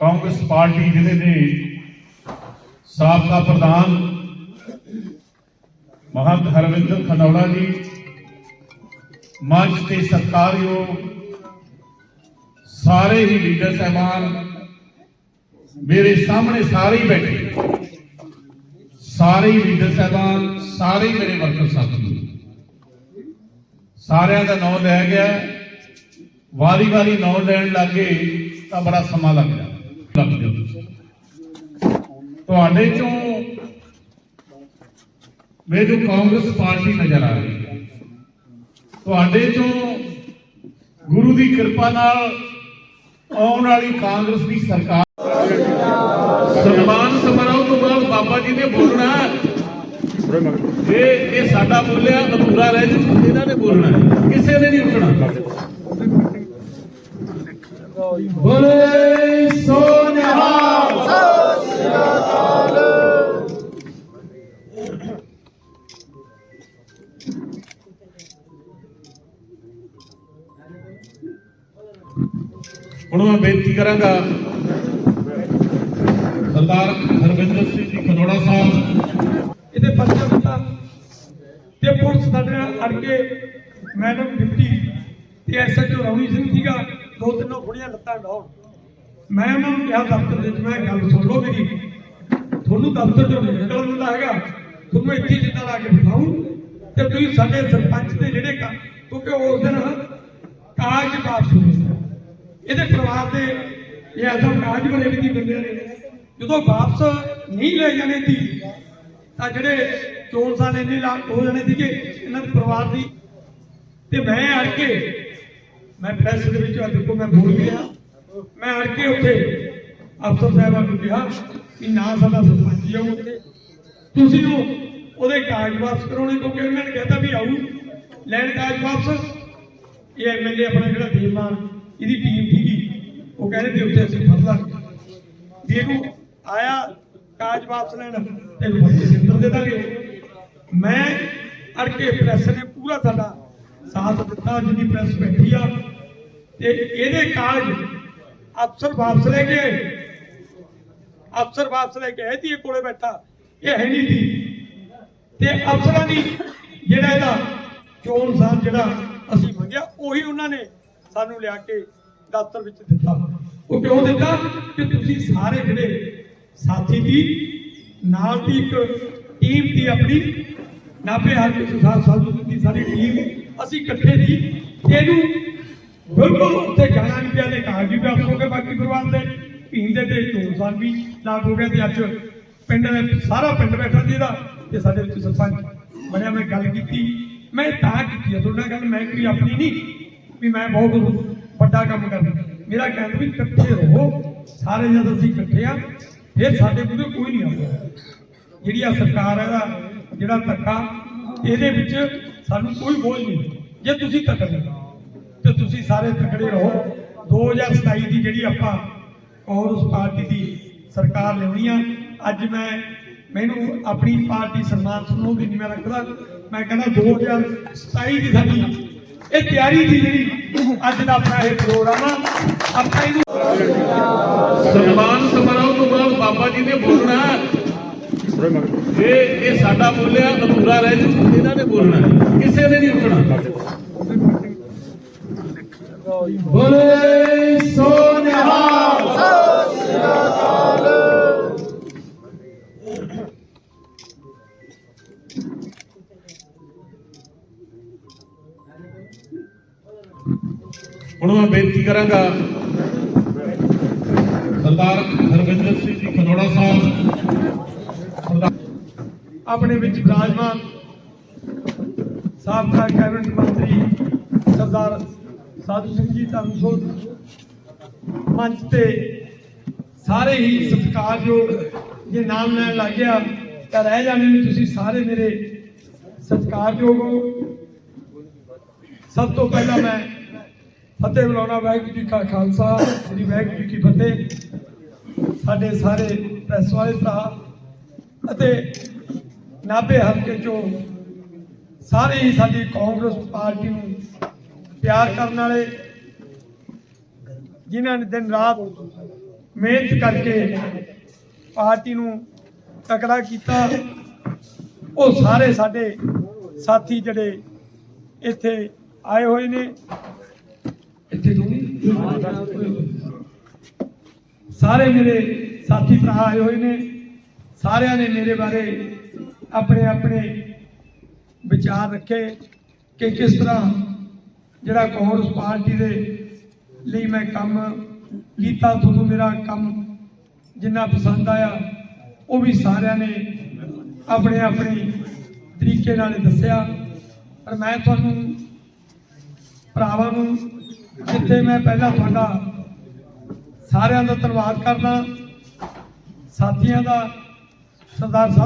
Congress party ਜ਼ਿਲ੍ਹੇ ਦੇ ਸਾਬਕਾ ਪ੍ਰਧਾਨ ਮਹੰਤ ਹਰਵਿੰਦਰ ਖਨੌੜਾ ਜੀ, ਮੰਚ ਤੇ ਸਤਿਕਾਰਯੋਗ ਸਾਰੇ ਹੀ ਲੀਡਰ ਸਹਿਬਾਨ ਮੇਰੇ ਸਾਹਮਣੇ ਸਾਰੇ ਹੀ ਬੈਠੇ। ਸਾਰੇ ਹੀ ਲੀਡਰ ਸਹਿਬਾਨ, ਸਾਰੇ ਹੀ ਮੇਰੇ ਵਰਕਰ ਸਾਥੀ। ਸਾਰਿਆਂ ਦਾ ਨਾਮ ਲੈ ਗਿਆ। ਵਾਰੀ ਵਾਰੀ ਨਾਮ ਲੈਣ ਲੱਗੇ ਤਾਂ ਬੜਾ ਸਮਾਂ ਲੱਗ ਜਾਂਦਾ ਲੱਗ ਤੁਹਾਡੇ ਚੋਂ ਮੈਨੂੰ ਕਾਂਗਰਸ ਪਾਰਟੀ ਨਜ਼ਰ ਆ ਰਹੀ ਹੈ। ਤੁਹਾਡੇ ਚੋਂ ਗੁਰੂ ਦੀ ਕਿਰਪਾ ਨਾਲ ਆਉਣ ਵਾਲੀ ਕਾਂਗਰਸ ਦੀ ਸਰਕਾਰ। ਸਨਮਾਨ ਸਮਾਰੋਹ ਤੋਂ ਬਾਅਦ ਬਾਬਾ ਜੀ ਨੇ ਬੋਲਣਾ ਇਹ ਇਹ ਸਾਡਾ ਬੋਲਿਆ ਅਧੂਰਾ ਰਹਿ ਜੂ, ਇਹਨਾਂ ਨੇ ਬੋਲਣਾ ਕਿਸੇ ਨੇ ਨਹੀਂ ਉੱਠਣਾ। ਬੋਲੇ ਹੁਣ ਮੈਂ ਬੇਨਤੀ ਕਰਾਂਗਾ ਸਰਦਾਰ ਹਰਵਿੰਦਰ ਸਿੰਘ ਜੀ ਖਨੋੜਾ ਸਾਹਿਬ, ਇਹਦੇ ਪਰਚਾ ਦਿੱਤਾ ਤੇ ਪੁਲਿਸ ਸਾਡੇ ਨਾਲ ਅੜ ਕੇ ਮੈਡਮ ਡਿਪਟੀ ਤੇ ਐਸਐਚਓ ਰੌਣੀ ਸਿੰਘ ਸੀਗਾ, ਦੋ ਤਿੰਨੋਂ ਥੋੜੀਆਂ ਲੱਤਾਂ ਡਾਉਣ। ਮੈਂ ਉਹਨਾਂ ਨੂੰ ਕਿਹਾ ਦਫ਼ਤਰ ਦੇ ਵਿੱਚ, ਮੈਂ ਗੱਲ ਸੁਣ ਲਓ ਮੇਰੀ। ਤੁਹਾਨੂੰ ਦਫ਼ਤਰ ਚੋਂ ਨਿਕਲਣ ਦਿੰਦਾ ਹੈਗਾ। ਤੁਹਾਨੂੰ ਇੱਥੇ ਜਿੱਦਾਂ ਲਾ ਕੇ ਬਿਠਾਉਂ ਤੇ ਤੁਸੀਂ ਸਾਡੇ ਸਰਪੰਚ ਦੇ ਜਿਹੜੇ ਕੰਮ ਕਿਉਂਕਿ ਉਸ ਦਿਨ ਕਾਗਜ਼ ਵਾਪਸ ਹੋਏ ਸੀ। ਇਹਦੇ ਪਰਿਵਾਰ ਦੇ ਇਹ ਐਸਾ ਕਾਗਜ਼ ਬਣੇ ਵੀ ਸੀ ਨੇ ਜਦੋਂ ਵਾਪਸ ਨਹੀਂ ਲੈ ਜਾਣੇ ਸੀ, ਤਾਂ ਜਿਹੜੇ ਚੋਣ ਸਾਲ ਇੰਨੇ ਲਾਭ ਹੋ ਜਾਣੇ ਸੀਗੇ, ਇਹਨਾਂ ਦੇ ਪਰਿਵਾਰ ਦੀ। ਤੇ ਮੈਂ ਅੜ ਕੇ, ਮੈਂ ਪ੍ਰੈਸ ਦੇ ਵਿੱਚ ਦੇਖੋ ਮੈਂ ਬੋਲ ਗਿਆ ਮੈਂ ਅੜ ਕੇ ਉੱਥੇ ਅਫਸਰ ਸਾਹਿਬਾਂ ਨੂੰ ਕਿਹਾ ਕਿ ਨਾ ਸਾਡਾ ਸਰਪੰਚ ਜਾਊ ਉੱਥੇ ਤੁਸੀਂ ਉਹ ਉਹਦੇ ਕਾਗਜ਼ ਵਾਪਸ ਕਰਾਉਣੇ ਕਿਉਂਕਿ ਉਹਨਾਂ ਨੇ ਕਹਿਤਾ ਵੀ ਆਊ, ਲੈਣ ਕਾਗਜ਼ ਵਾਪਸ। ਇਹ ਐਮਐਲਏ ਆਪਣਾ ਜਿਹੜਾ ਦੇਵਮਾਨ ਇਹਦੀ ਟੀਮ ਸੀਗੀ, ਉਹ ਕਹਿੰਦੇ ਵੀ ਉੱਥੇ ਅਸੀਂ ਫੜ ਲਾਂਗੇ। ਵੀ ਇਹਨੂੰ ਆਇਆ ਕਾਜ ਵਾਪਸ ਲੈਣ ਤੇ ਇਹਨੂੰ ਸਿੰਦਰ ਦੇ ਦਾਂਗੇ। ਮੈਂ ਅੜਕੇ ਪ੍ਰੈਸ ਨੇ ਪੂਰਾ ਸਾਡਾ ਸਾਥ ਦਿੱਤਾ ਜਿਹਦੀ ਪ੍ਰੈਸ ਬੈਠੀ ਆ। ਤੇ ਇਹਦੇ ਕਾਜ ਅਫਸਰ ਵਾਪਸ ਲੈ ਕੇ ਅਫਸਰ ਵਾਪਸ ਲੈ ਕੇ ਆਏ ਤੇ ਕੋਲੇ ਬੈਠਾ। ਇਹ ਹੈ ਨਹੀਂ ਸੀ। ਤੇ ਅਫਸਰਾਂ ਦੀ ਜਿਹੜਾ ਇਹਦਾ ਚੋਣ ਸਾਨ ਜਿਹੜਾ ਅਸੀਂ ਮੰਗਿਆ, ਉਹੀ ਉਹਨਾਂ ਨੇ ਸਾਨੂੰ ਲਿਆ ਕੇ ਦਫ਼ਤਰ ਵਿੱਚ ਦਿੱਤਾ। ਉਹ ਕਿਉਂ ਦਿੱਤਾ? ਕਿ ਤੁਸੀਂ ਸਾਰੇ ਜਿਹੜੇ ਸਾਥੀ ਦੀ ਨਾਲ ਦੀ ਇੱਕ ਟੀਮ ਦੀ ਆਪਣੀ, ਨਾਭੇ ਹਲਕੇ ਸੁਸਾਰ ਸਾਧੂ ਦੀ ਸਾਡੀ ਟੀਮ ਅਸੀਂ ਇਕੱਠੇ ਸੀ। ਇਹਨੂੰ ਬਿਲਕੁਲ ਉੱਥੇ ਜਾਣਾ ਨਹੀਂ ਪਿਆ ਤੇ ਕਾਗਜ਼ ਵੀ ਵਾਪਸ ਹੋ ਗਏ, ਬਾਕੀ ਪਰਿਵਾਰ ਦੇ ਭੀਮ ਦੇ ਤੇ ਚੋਣ ਸਾਨ ਵੀ ਲਾਗ ਹੋ ਗਿਆ ਤੇ ਅੱਜ ਪਿੰਡ ਦੇ ਸਾਰਾ ਪਿੰਡ ਬੈਠਾ ਸੀ ਇਹਦਾ, ਤੇ ਸਾਡੇ ਵਿੱਚ ਸਰਪੰਚ ਬਣਿਆ, ਮੈਂ ਗੱਲ ਕੀਤੀ। ਮੈਂ ਤਾਂ ਕੀਤੀ ਤੁਹਾਡਾ ਗੱਲ ਮੈਂ ਕੋਈ ਆਪਣੀ ਨਹੀਂ, ਵੀ ਮੈਂ ਬਹੁਤ ਵੱਡਾ ਕੰਮ ਕਰਨਾ ਮੇਰਾ ਕਹਿਣਾ ਵੀ ਇਕੱਠੇ ਰਹੋ, ਸਾਰੇ ਜਦ ਅਸੀਂ ਇਕੱਠੇ ਆ, ਫਿਰ ਸਾਡੇ ਕੋਲ ਕੋਈ ਨਹੀਂ ਆਉਂਦਾ। ਜਿਹੜੀ ਆ ਸਰਕਾਰ ਹੈ ਦਾ ਜਿਹੜਾ ਧੱਕਾ, ਇਹਦੇ ਵਿੱਚ ਸਾਨੂੰ ਕੋਈ ਬੋਝ ਨਹੀਂ। ਜੇ ਤੁਸੀਂ ਤਕੜੇ ਤੇ ਤੁਸੀਂ ਸਾਰੇ ਤਕੜੇ ਰਹੋ। 2027 ਦੀ ਜਿਹੜੀ ਆਪਾਂ ਕਾਂਗਰਸ ਪਾਰਟੀ ਦੀ ਸਰਕਾਰ ਲਿਆਉਣੀ ਆ ਅੱਜ ਮੈਂ ਮੈਨੂੰ ਆਪਣੀ ਪਾਰਟੀ ਸਨਮਾਨ ਸੁਣੋ ਵੀ ਨਹੀਂ ਮੈਂ ਰੱਖਦਾ। ਮੈਂ ਕਹਿੰਦਾ 2027 ਦੀ ਸਾਡੀ ਇਹ ਤਿਆਰੀ ਸੀ ਜਿਹੜੀ ਅੱਜ ਦਾ ਆਪਣਾ ਇਹ ਪ੍ਰੋਗਰਾਮ ਆ। ਆਪਾਂ ਇਹਨੂੰ ਸਨਮਾਨ ਸਮਾਰੋਹ ਤੋਂ ਬਾਅਦ ਬਾਬਾ ਜੀ ਨੇ ਬੋਲਣਾ ਇਹ ਇਹ ਸਾਡਾ ਬੋਲਿਆ, ਅਧੂਰਾ ਰਹਿ ਜੂ, ਇਹਨਾਂ ਨੇ ਬੋਲਣਾ ਕਿਸੇ ਨੇ ਨਹੀਂ ਉੱਠਣਾ। ਬੋਲੇ ਹੁਣ ਮੈਂ ਬੇਨਤੀ ਕਰਾਂਗਾ ਸਰਦਾਰ ਹਰਵਿੰਦਰ ਸਿੰਘ ਜੀ ਖਨੋੜਾ ਸਾਹਿਬ ਆਪਣੇ ਵਿੱਚ ਵਿਰਾਜਮਾਨ ਸਾਬਕਾ ਕੈਬਨਿਟ ਮੰਤਰੀ ਸਰਦਾਰ ਸਾਧੂ ਸਿੰਘ ਜੀ ਧਰਮਸੋਤ ਮੰਚ ਤੇ ਸਾਰੇ ਹੀ ਸਤਿਕਾਰਯੋਗ ਜੇ ਨਾਮ ਲੈਣ ਲੱਗ ਗਿਆ ਤਾਂ ਰਹਿ ਜਾਣੇ ਨੇ ਤੁਸੀਂ ਸਾਰੇ ਮੇਰੇ ਸਤਿਕਾਰਯੋਗ ਹੋ। ਸਭ ਤੋਂ ਪਹਿਲਾਂ ਮੈਂ ਫਤਿਹ ਬੁਲਾਉਣਾ ਵਾਹਿਗੁਰੂ ਜੀ ਕਾ ਖਾਲਸਾ, ਸ੍ਰੀ ਵਾਹਿਗੁਰੂ ਜੀ ਕੀ ਫਤਿਹ। ਸਾਡੇ ਸਾਰੇ ਪ੍ਰੈਸ ਵਾਲੇ ਭਰਾ ਅਤੇ ਨਾਭੇ ਹਲਕੇ ਚੋਂ ਸਾਰੇ ਹੀ ਸਾਡੀ ਕਾਂਗਰਸ ਪਾਰਟੀ ਨੂੰ ਪਿਆਰ ਕਰਨ ਵਾਲੇ, ਜਿਨ੍ਹਾਂ ਨੇ ਦਿਨ ਰਾਤ ਮਿਹਨਤ ਕਰਕੇ ਪਾਰਟੀ ਨੂੰ ਤਕੜਾ ਕੀਤਾ, ਉਹ ਸਾਰੇ ਸਾਡੇ ਸਾਥੀ ਜਿਹੜੇ ਇੱਥੇ ਆਏ ਹੋਏ ਨੇ। ਸਾਰੇ ਮੇਰੇ ਸਾਥੀ ਭਰਾ ਆਏ ਹੋਏ ਨੇ। ਸਾਰਿਆਂ ਨੇ ਮੇਰੇ ਬਾਰੇ ਆਪਣੇ ਆਪਣੇ ਵਿਚਾਰ ਰੱਖੇ ਕਿ ਕਿਸ ਤਰ੍ਹਾਂ ਜਿਹੜਾ ਕਾਂਗਰਸ ਪਾਰਟੀ ਦੇ ਲਈ ਮੈਂ ਕੰਮ ਕੀਤਾ, ਤੁਹਾਨੂੰ ਮੇਰਾ ਕੰਮ ਜਿੰਨਾ ਪਸੰਦ ਆਇਆ, ਉਹ ਵੀ ਸਾਰਿਆਂ ਨੇ ਆਪਣੇ ਆਪਣੇ ਤਰੀਕੇ ਨਾਲ ਦੱਸਿਆ। ਪਰ ਮੈਂ ਤੁਹਾਨੂੰ ਭਰਾਵਾਂ ਨੂੰ ਜਿੱਥੇ ਮੈਂ ਪਹਿਲਾਂ ਤੁਹਾਡਾ ਸਾਰਿਆਂ ਦਾ ਧੰਨਵਾਦ ਕਰਦਾ। ਸਾਥੀਆਂ ਦਾ ਸਰਦਾਰ ਸਾਹਿਬ